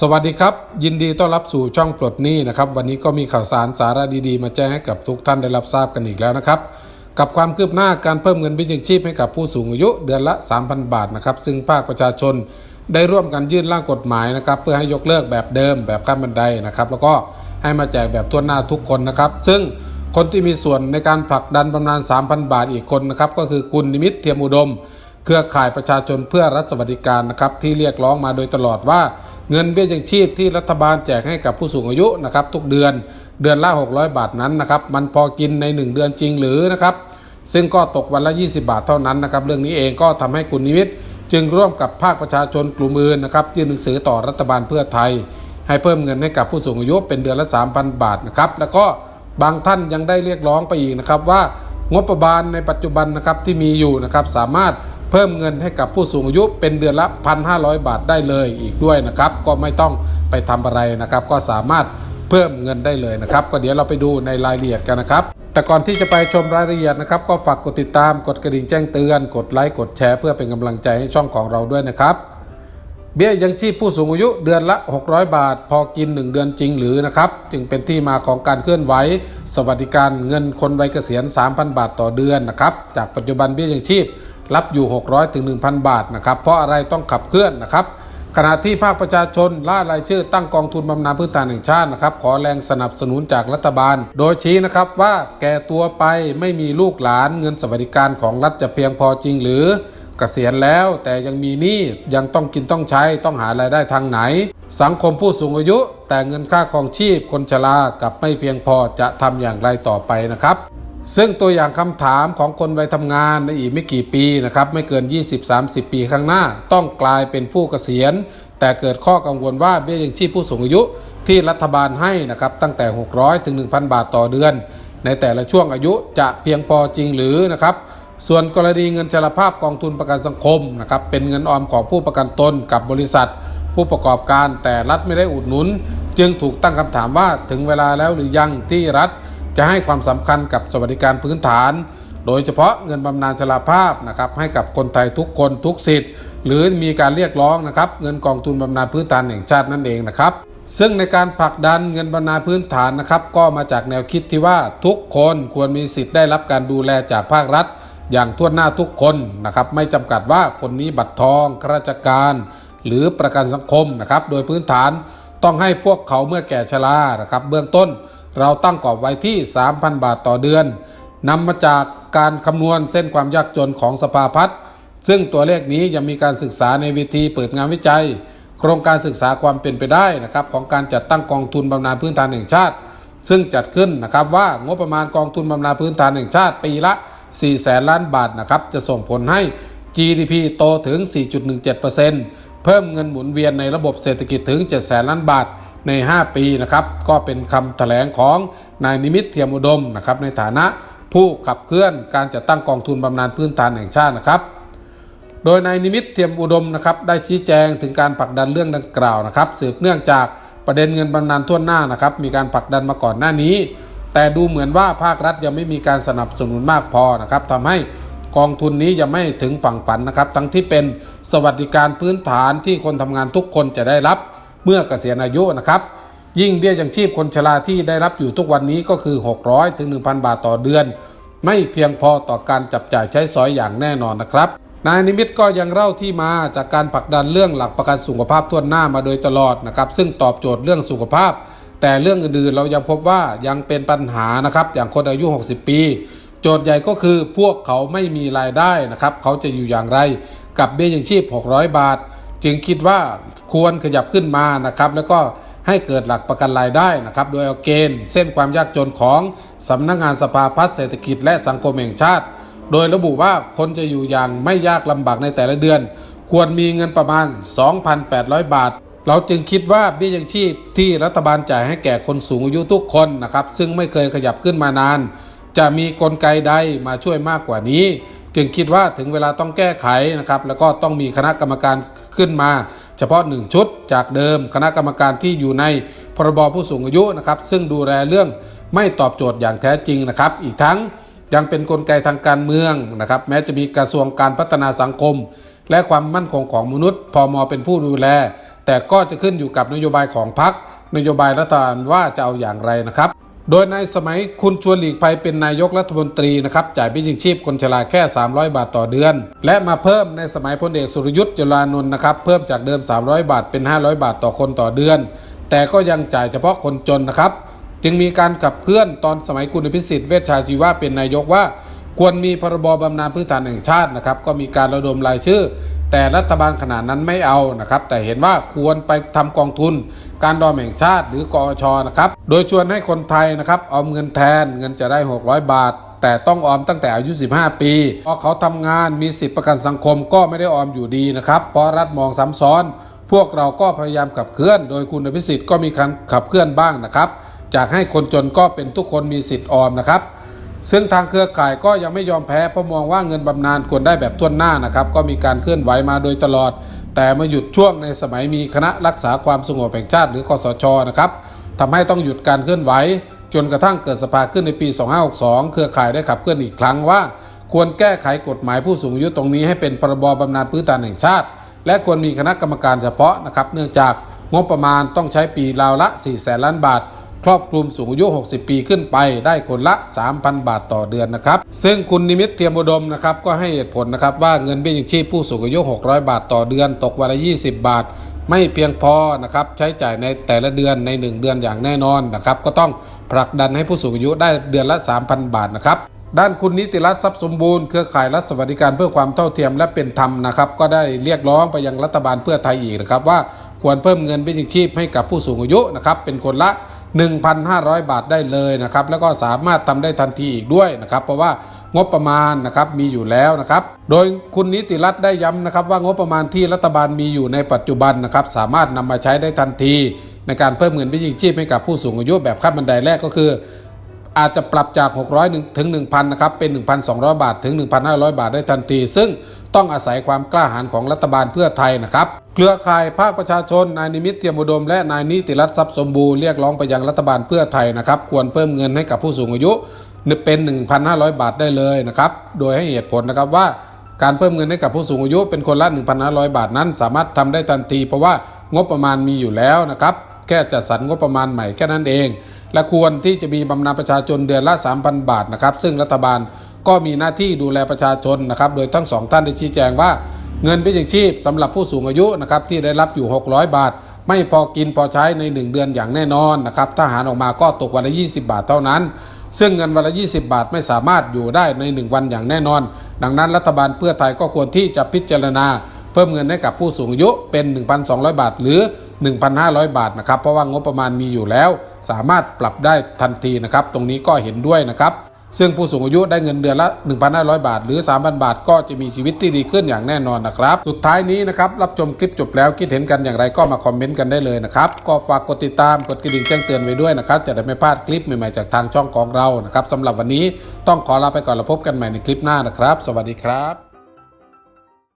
สวัสดีครับ ยินดีต้อนรับสู่ช่องปลดหนี้นะครับ วันนี้ก็มีข่าวสารสาระดีๆ มาแจ้งให้กับทุกท่านได้รับทราบกันอีกแล้วนะครับ กับความคืบหน้าการเพิ่มเงินวิยังชีพให้กับผู้สูงอายุเดือนละ 3,000 บาทนะครับ ซึ่งภาคประชาชนได้ร่วมกันยื่นร่างกฎหมายนะครับ เพื่อให้ยกเลิกแบบเดิมแบบขั้นบันไดนะครับ แล้วก็ให้มาแจกแบบทั่วหน้าทุกคนนะครับ ซึ่งคนที่มีส่วนในการผลักดันบำนาญ 3,000 บาทอีกคนนะครับก็คือคุณนิมิตเทียมอุดม เครือข่ายประชาชนเพื่อรัฐสวัสดิการนะครับที่เรียกร้องมาโดยตลอดว่า เงินเบี้ยยังชีพที่รัฐบาลแจกให้กับผู้สูงอายุนะครับทุกเดือนเดือนละ 600 บาทนั้นนะครับมันพอกินใน 1 เดือนจริงหรือนะครับซึ่งก็ตกวันละ 20 บาทเท่านั้นนะครับเรื่องนี้เองก็ทำให้คุณนิมิตจึงร่วมกับภาคประชาชนกลุ่มอื่นนะครับยื่นหนังสือต่อรัฐบาลเพื่อไทย ให้เพิ่มเงินให้กับผู้สูงอายุเป็นเดือนละ 3,000 บาทนะครับแล้วก็บางท่านยังได้เรียกร้องไปอีกนะครับว่างบประมาณในปัจจุบันนะครับที่มีอยู่นะครับสามารถ เพิ่มเงินให้กับผู้สูงอายุเป็นเดือนละ 1,500 บาทได้เลยอีกด้วยนะครับ ก็ไม่ต้องไปทำอะไรนะครับ ก็สามารถเพิ่มเงินได้เลยนะครับ ก็เดี๋ยวเราไปดูในรายละเอียดกันนะครับแต่ก่อนที่จะไปชมรายละเอียดนะครับ ก็ฝากกดติดตามกดกระดิ่งแจ้งเตือน กดไลค์กดแชร์เพื่อเป็นกำลังใจให้ช่องของเราด้วยนะครับ เบี้ยยังชีพผู้สูงอายุเดือนละ 600 บาท พอกิน 1 เดือนจริงหรือนะครับ จึงเป็นที่มาของการเคลื่อนไหว สวัสดิการเงินคนวัยเกษียณ 3,000 บาทต่อเดือนนะครับ จากปัจจุบันเบี้ยยังชีพ รับอยู่ 600ถึง1,000 บาทนะครับ เพราะอะไรต้องขับเคลื่อนนะครับ ขณะที่ภาคประชาชนล่ารายชื่อตั้งกองทุนบำนาญพื้นฐานแห่งชาตินะครับ ขอแรงสนับสนุนจากรัฐบาล โดยชี้นะครับว่าแก่ตัวไปไม่มีลูกหลานเงินสวัสดิการของรัฐจะเพียงพอจริงหรือเกษียณแล้วแต่ยังมีหนี้ยังต้องกินต้องใช้ต้องหารายได้ทางไหน สังคมผู้สูงอายุ แต่เงินค่าครองชีพคนชรากับไม่เพียงพอจะทำอย่างไรต่อไปนะครับ ซึ่งตัวอย่างคำถามของคนวัยทำงานในอีกไม่กี่ปีนะครับไม่เกิน 20-30 ปีข้างหน้า ต้องกลายเป็นผู้เกษียณ แต่เกิดข้อกังวลว่าเบี้ยยังชีพผู้สูงอายุที่รัฐบาลให้นะครับตั้งแต่ 600 ถึง 1,000 บาทต่อเดือน ในแต่ละช่วงอายุจะเพียงพอจริงหรือนะครับส่วนกรณีเงินชราภาพกองทุนประกันสังคมนะครับเป็นเงินออมของผู้ประกันตนกับบริษัท ผู้ประกอบการแต่รัฐไม่ได้อุดหนุน จึงถูกตั้งคำถามว่าถึงเวลาแล้วหรือยังที่รัฐ จะให้ความสำคัญกับสวัสดิการพื้นฐาน โดยเฉพาะเงินบำนาญชราภาพนะครับให้กับคนไทยทุกคนทุกสิทธิ์ หรือมีการเรียกร้องนะครับเงินกองทุนบำนาญพื้นฐานแห่งชาตินั่นเองนะครับซึ่งในการผลักดันเงินบำนาญพื้นฐานนะครับก็มาจากแนวคิดที่ว่าทุกคนควรมีสิทธิ์ได้รับการดูแลจากภาครัฐ อย่างทั่วหน้าทุกคนนะครับไม่จำกัดว่าคนนี้บัตรทองข้าราชการ หรือประกันสังคมนะครับโดยพื้นฐานต้องให้พวกเขาเมื่อแก่ชรานะครับเบื้องต้น เราตั้งกรอบไว้ที่ 3,000 บาทต่อเดือนนำมาจากการคำนวณเส้นความยากจนของสภาพัฒน์ซึ่งตัวเลขนี้ยังมีการศึกษาในวิธีเปิดงานวิจัย โครงการศึกษาความเป็นไปได้นะครับของการจัดตั้งกองทุนบำนาญพื้นฐานแห่งชาติ ซึ่งจัดขึ้นนะครับว่างบประมาณกองทุนบำนาญพื้นฐานแห่งชาติปีละ 4 แสนล้านบาทนะครับจะส่งผลให้ GDP โตถึง 4.17%เพิ่มเงินหมุนเวียนในระบบเศรษฐกิจถึง 7 แสนล้านบาท ใน 5 ปีนะครับก็เป็นคำแถลงของนายนิมิตเทียมอุดมนะครับในฐานะผู้ขับเคลื่อนการจัดตั้งกองทุนบำนาญพื้นฐานแห่งชาตินะครับ โดยนายนิมิตเทียมอุดมนะครับได้ชี้แจงถึงการผลักดันเรื่องดังกล่าวนะครับสืบเนื่องจากประเด็นเงินบำนาญทั่วหน้านะครับมีการผลักดันมาก่อนหน้านี้ แต่ดูเหมือนว่าภาครัฐยังไม่มีการสนับสนุนมากพอนะครับทำให้กองทุนนี้ยังไม่ถึงฝั่งฝันนะครับ ทั้งที่เป็นสวัสดิการพื้นฐานที่คนทำงานทุกคนจะได้รับ เมื่อเกษียณอายุนะครับ ยิ่งเบี้ยยังชีพคนชราที่ได้รับอยู่ทุกวันนี้ก็คือ 600ถึง1,000 บาทต่อเดือน ไม่เพียงพอต่อการจับจ่ายใช้สอยอย่างแน่นอนนะครับนายนิมิตก็ยังเล่าที่มาจากการผลักดันเรื่องหลักประกันสุขภาพทั่วหน้ามาโดยตลอดนะครับ ซึ่งตอบโจทย์เรื่องสุขภาพ แต่เรื่องอื่นๆเรายังพบว่ายังเป็นปัญหานะครับ อย่างคนอายุ 60 ปี โจทย์ใหญ่ก็คือพวกเขาไม่มีรายได้นะครับ เขาจะอยู่อย่างไร กับเบี้ยยังชีพ 600 บาท จึงคิดว่าควรขยับขึ้นมานะครับ แล้วก็ให้เกิดหลักประกันรายได้นะครับ โดยเอาเกณฑ์เส้นความยากจนของสำนักงานสภาพัฒน์เศรษฐกิจและสังคมแห่งชาติ โดยระบุว่าคนจะอยู่อย่างไม่ยากลำบากในแต่ละเดือน ควรมีเงินประมาณ 2,800 บาท เราจึงคิดว่าเบี้ยยังชีพที่รัฐบาลจ่ายให้แก่คนสูงอายุทุกคนนะครับ ซึ่งไม่เคยขยับขึ้นมานาน จะมีกลไกใดมาช่วยมากกว่านี้ จึงคิดว่าถึงเวลาต้องแก้ไขนะครับ แล้วก็ต้องมีคณะกรรมการขึ้นมา เฉพาะ 1 ชุดจากเดิม คณะกรรมการที่อยู่ในพรบผู้สูงอายุนะครับ ซึ่งดูแลเรื่องไม่ตอบโจทย์อย่างแท้จริงนะครับ อีกทั้งยังเป็นนกลไกทางการเมืองนะครับ แม้จะมีกระทรวงการพัฒนาสังคม และความมั่นคงของมนุษย์พอมอเป็นผู้ดูแล แต่ก็จะขึ้นอยู่กับนโยบายของพรรคนโยบายรัฐบาลว่าจะเอาอย่างไรนะครับ โดยในสมัยคุณชวนหลีกภัยเป็นนายกรัฐมนตรีนะครับจ่ายเบี้ยยังชีพคนชราแค่ 300 บาทต่อเดือน และมาเพิ่มในสมัยพลเอกสุรยุทธ์จุลานนท์นะครับเพิ่มจากเดิม 300 บาทเป็น 500 บาทต่อคนต่อเดือน แต่ก็ยังจ่ายเฉพาะคนจนนะครับ จึงมีการขับเคลื่อนตอนสมัยคุณพิสิทธิ์เวชชาชีวะเป็นนายกว่า ควรมีพรบ บำนาญพื้นฐานแห่งชาตินะครับก็มีการระดมรายชื่อ แต่รัฐบาลขนาดนั้นไม่เอานะครับ แต่เห็นว่าควรไปทำกองทุน การดอมแห่งชาติหรือกอชนะครับ โดยชวนให้คนไทยนะครับออมเงินแทนเงินจะได้ 600 บาทแต่ต้องออมตั้งแต่อายุ 15 ปีพอเขาทำงานมีสิทธิประกันสังคมก็ไม่ได้ออมอยู่ดีนะครับ เพราะรัฐมองซ้ำซ้อน พวกเราก็พยายามขับเคลื่อน โดยคุณอภิสิทธิ์ก็มีการขับเคลื่อนบ้างนะครับ จากให้คนจนก็เป็นทุกคนมีสิทธิ์ออมนะครับ ซึ่งทางเครือข่ายก็ยังไม่ยอมแพ้เพราะมองว่าเงินบำนาญควรได้แบบท่วนหน้านะครับ ก็มีการเคลื่อนไหวมาโดยตลอด แต่มาหยุดช่วงในสมัยมีคณะรักษาความสงบแห่งชาติหรือคสชนะครับทำให้ต้องหยุดการเคลื่อนไหว จนกระทั่งเกิดสภาขึ้นในปี 2562 เครือข่ายได้ขับเคลื่อนอีกครั้งว่า ควรแก้ไขกฎหมายผู้สูงอายุตรงนี้ให้เป็นพรบบำนาญพื้นฐานแห่งชาติ และควรมีคณะกรรมการเฉพาะนะครับ เนื่องจากงบประมาณต้องใช้ปีราวละ 4 แสนล้านบาท ครอบคลุมสูงอายุ 60 ปีขึ้นไปได้คนละ 3,000 บาทต่อเดือนนะครับ ซึ่งคุณนิมิตเทียมอุดมนะครับก็ให้เหตุผลนะครับว่าเงินเบี้ยยังชีพผู้สูงอายุ 600 บาทต่อเดือน ตกวันละ 20 บาท ไม่เพียงพอนะครับใช้จ่ายในแต่ละเดือนใน 1 เดือนอย่างแน่นอนนะครับก็ต้องผลักดันให้ผู้สูงอายุได้เดือนละ 3,000 บาทนะครับด้านคุณนิติรัตน์ทรัพย์สมบูรณ์เครือข่ายรัฐสวัสดิการเพื่อความเท่าเทียมและเป็นธรรมนะครับก็ได้เรียกร้องไปยังรัฐบาลเพื่อไทยอีกนะครับว่าควรเพิ่มเงินเบี้ยยังชีพให้กับผู้สูงอายุนะครับเป็นคนละ 1,500 บาทได้เลยนะครับแล้วก็สามารถทำได้ทันทีอีกด้วยนะครับเพราะว่างบประมาณนะครับมีอยู่แล้วนะครับ โดยคุณนิติรัตน์ได้ย้ำนะครับ ว่างบประมาณที่รัฐบาลมีอยู่ในปัจจุบันนะครับสามารถนำมาใช้ได้ทันที ในการเพิ่มเงินเบี้ยยังชีพให้กับผู้สูงอายุแบบขั้นบันไดแรกก็คือ อาจจะปรับจาก 600ถึง1,000นะครับเป็น 1,200 บาทถึง 1,500 บาทได้ทันที ซึ่ง ต้องอาศัยความกล้าหาญของรัฐบาลเพื่อไทยนะครับ เครือข่ายภาคประชาชนนายนิมิตเทียมอุดมและนายนิติรัตน์ทรัพย์สมบูรณ์เรียกร้องไปยังรัฐบาลเพื่อไทยนะครับ ควรเพิ่มเงินให้กับผู้สูงอายุเป็น 1,500 บาทได้เลยนะครับ โดยให้เหตุผลนะครับว่าการเพิ่มเงินให้กับผู้สูงอายุเป็นคนละ 1,500 บาทนั้น สามารถทำได้ทันที เพราะว่างบประมาณมีอยู่แล้วนะครับแค่จัดสรรงบประมาณใหม่แค่นั้นเอง และควรที่จะมีบำนาญประชาชนเดือนละ 3,000 บาทนะครับซึ่งรัฐบาล ก็มีหน้าที่ดูแลประชาชนนะครับ โดยทั้งสองท่านได้ชี้แจงว่า เงินเบี้ยยังชีพสำหรับผู้สูงอายุนะครับที่ได้รับอยู่ 600 บาท ไม่พอกินพอใช้ใน 1 เดือนอย่างแน่นอนนะครับถ้าหารออกมาก็ตกวันละ 20 บาทเท่านั้น ซึ่งเงินวันละ 20 บาทไม่สามารถอยู่ได้ใน 1 วันอย่างแน่นอน ดังนั้นรัฐบาลเพื่อไทยก็ควรที่จะพิจารณา เพิ่มเงินให้กับผู้สูงอายุเป็น 1,200 บาท หรือ 1,500 บาทนะครับเพราะว่างบประมาณมีอยู่แล้ว สามารถปรับได้ทันทีนะครับตรงนี้ก็เห็นด้วยนะครับ ซึ่งผู้สูงอายุได้เงินเดือนละ 1,500 บาท หรือ 3,000 บาท ก็จะมีชีวิตที่ดีขึ้นอย่างแน่นอนนะครับ สุดท้ายนี้นะครับ รับชมคลิปจบแล้วคิดเห็นกันอย่างไรก็มาคอมเมนต์กันได้เลยนะครับ ก็ฝากกดติดตามกดกระดิ่งแจ้งเตือนไว้ด้วยนะครับ จะได้ไม่พลาดคลิปใหม่ๆจากทางช่องของเรานะครับสำหรับวันนี้ต้องขอลาไปก่อนแล้วพบกันใหม่ในคลิปหน้านะครับ สวัสดีครับ